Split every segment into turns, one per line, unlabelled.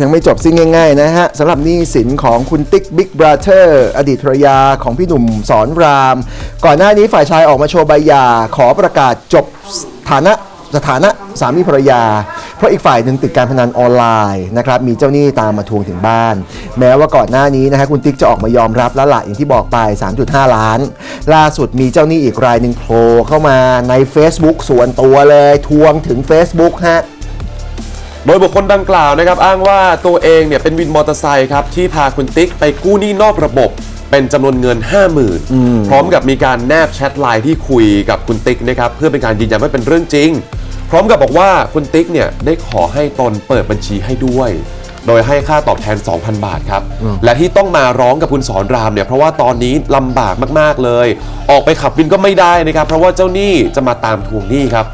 ยังไม่จบสิ้นง่ายๆนะฮะสำหรับหนี้สินของคุณติ๊กบิ๊กบราเธอร์อดีตภรรยาของพี่หนุ่มสอนราม ก่อนหน้านี้ฝ่ายชายออกมาโชว์ใบหย่าขอประกาศจบฐานะสถานะสามีภรรยา เพราะอีกฝ่ายหนึ่งติดการพนันออนไลน์นะครับมีเจ้าหนี้ตามมาทวงถึงบ้าน แม้ว่าก่อนหน้านี้นะฮะคุณติ๊กจะออกมายอมรับแล้วละอย่างที่บอกไป 3.5 ล้าน ล่าสุดมีเจ้าหนี้อีกรายหนึ่งโผล่เข้ามาใน Facebook ส่วนตัวเลยทวงถึง Facebook ฮะ
โดยบุคคลดังกล่าวนะครับ อ้างว่าตัวเองเนี่ยเป็นวินมอเตอร์ไซค์ครับ ที่พาคุณติ๊กไปกู้หนี้นอกระบบ เป็นจำนวนเงิน 50,000 พร้อมกับมีการแนบแชทไลน์ที่คุยกับคุณติ๊กนะครับเพื่อเป็นการยืนยันว่าเป็นเรื่องจริง พร้อมกับบอกว่าคุณติ๊กเนี่ยได้ขอให้ตนเปิดบัญชีให้ด้วย โดยให้ค่าตอบแทน 2,000 บาทครับ และที่ต้องมาร้องกับคุณสอนรามเนี่ยเพราะว่าตอนนี้ลำบากมากๆเลย ออกไปขับวินก็ไม่ได้นะครับเพราะว่าเจ้าหนี้จะมาตามทวงหนี้ครับ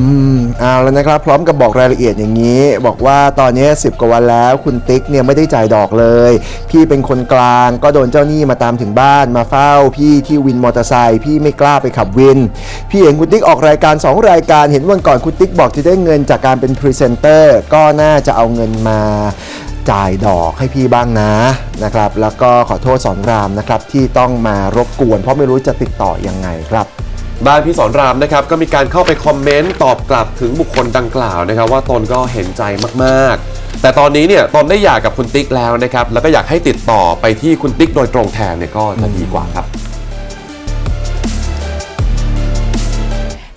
อืมเอาแล้วนะครับ พร้อมกับบอกรายละเอียดอย่างนี้ บอกว่าตอนนี้ 10 กว่าวันแล้ว คุณติ๊กเนี่ยไม่ได้จ่ายดอกเลย พี่เป็นคนกลางก็โดนเจ้าหนี้มาตามถึงบ้านมาเฝ้า พี่ที่วินมอเตอร์ไซค์พี่ไม่กล้าไปขับวิน พี่เห็นคุณติ๊กออกรายการ 2 รายการเห็นวันก่อนคุณติ๊กบอกจะได้เงินจากการเป็นพรีเซนเตอร์ก็น่าจะเอาเงินมาจ่ายดอกให้พี่บ้างนะนะครับ แล้วก็ขอโทษสอนรามนะครับที่ต้องมารบกวน เพราะไม่รู้จะติดต่อยังไงครับ
ด้านพี่สอนรามนะครับก็มีการเข้าไปคอมเมนต์ตอบกลับถึงบุคคลดังกล่าวนะครับ ว่าตนก็เห็นใจมากๆ แต่ตอนนี้เนี่ยตนได้หย่ากับคุณติ๊กแล้วนะครับแล้วก็อยากให้ติดต่อไปที่คุณติ๊กโดยตรงแทนเนี่ยก็จะดีกว่าครับ